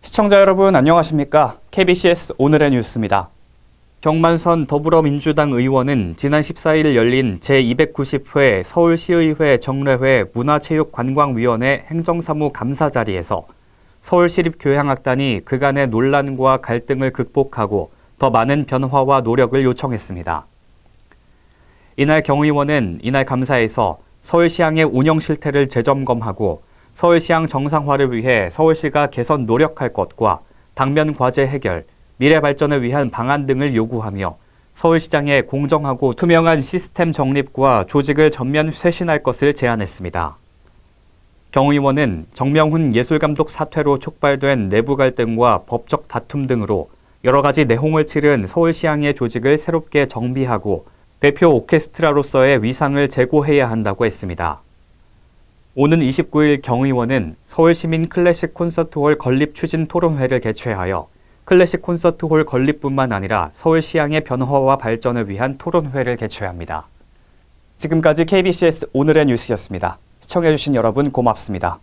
시청자 여러분 안녕하십니까? KBCS 오늘의 뉴스입니다. 경만선 더불어민주당 의원은 지난 14일 열린 제290회 서울시의회 정례회 문화체육관광위원회 행정사무 감사 자리에서 서울시립교향악단이 그간의 논란과 갈등을 극복하고 더 많은 변화와 노력을 요청했습니다. 이날 경 의원은 이날 감사에서 서울시향의 운영 실태를 재점검하고 서울시향 정상화를 위해 서울시가 개선 노력할 것과 당면 과제 해결, 미래 발전을 위한 방안 등을 요구하며 서울시장의 공정하고 투명한 시스템 정립과 조직을 전면 쇄신할 것을 제안했습니다. 경 의원은 정명훈 예술감독 사퇴로 촉발된 내부 갈등과 법적 다툼 등으로 여러 가지 내홍을 치른 서울시향의 조직을 새롭게 정비하고 대표 오케스트라로서의 위상을 제고해야 한다고 했습니다. 오는 29일 경 의원은 서울시민 클래식 콘서트홀 건립 추진 토론회를 개최하여 클래식 콘서트홀 건립뿐만 아니라 서울시향의 변화와 발전을 위한 토론회를 개최합니다. 지금까지 KBCS 오늘의 뉴스였습니다. 시청해주신 여러분 고맙습니다.